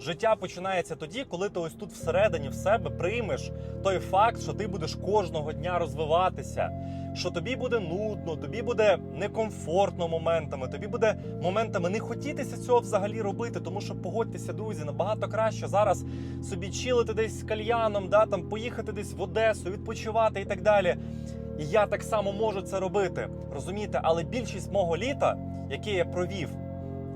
Життя починається тоді, коли ти ось тут всередині в себе приймеш той факт, що ти будеш кожного дня розвиватися, що тобі буде нудно, тобі буде некомфортно моментами, тобі буде моментами не хотітися цього взагалі робити, тому що погодьтеся, друзі, набагато краще зараз собі чилити десь з кальяном, да, там поїхати десь в Одесу, відпочивати і так далі. І я так само можу це робити, розумієте? Але більшість мого літа, яке я провів,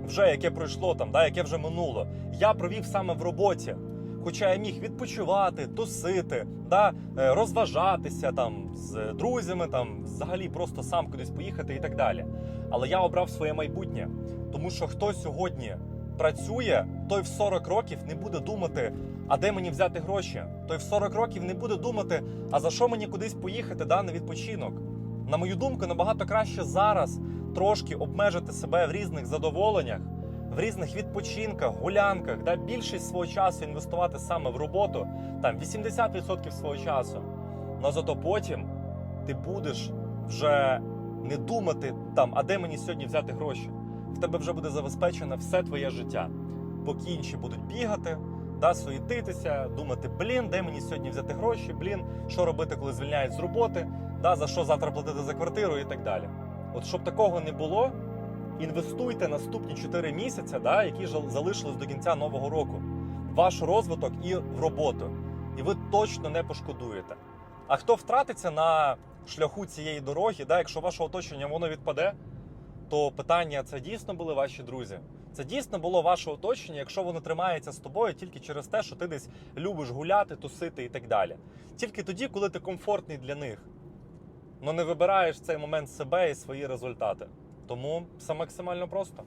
вже яке пройшло там, да, яке вже минуло, я провів саме в роботі. Хоча я міг відпочивати, тусити, да, е, розважатися там з друзями, там взагалі просто сам кудись поїхати і так далі. Але я обрав своє майбутнє, тому що хто сьогодні працює, той в 40 років не буде думати, а де мені взяти гроші. Той в 40 років не буде думати, а за що мені кудись поїхати да, на відпочинок. На мою думку, набагато краще зараз трошки обмежити себе в різних задоволеннях, в різних відпочинках, гулянках, да, більшість свого часу інвестувати саме в роботу, там 80% свого часу. Но зато потім ти будеш вже не думати там, а де мені сьогодні взяти гроші. В тебе вже буде забезпечено все твоє життя. Поки інші будуть бігати, да, суетитися, думати, блін, де мені сьогодні взяти гроші, блін, що робити, коли звільняють з роботи, да, за що завтра платити за квартиру і так далі. От щоб такого не було, інвестуйте наступні 4 місяці, да, які залишились до кінця нового року, в ваш розвиток і в роботу. І ви точно не пошкодуєте. А хто втратиться на шляху цієї дороги, да, якщо ваше оточення воно відпаде, то питання це дійсно були ваші друзі. Це дійсно було ваше оточення, якщо воно тримається з тобою тільки через те, що ти десь любиш гуляти, тусити і так далі. Тільки тоді, коли ти комфортний для них. Ну не вибираєш в цей момент себе і свої результати. Тому все максимально просто.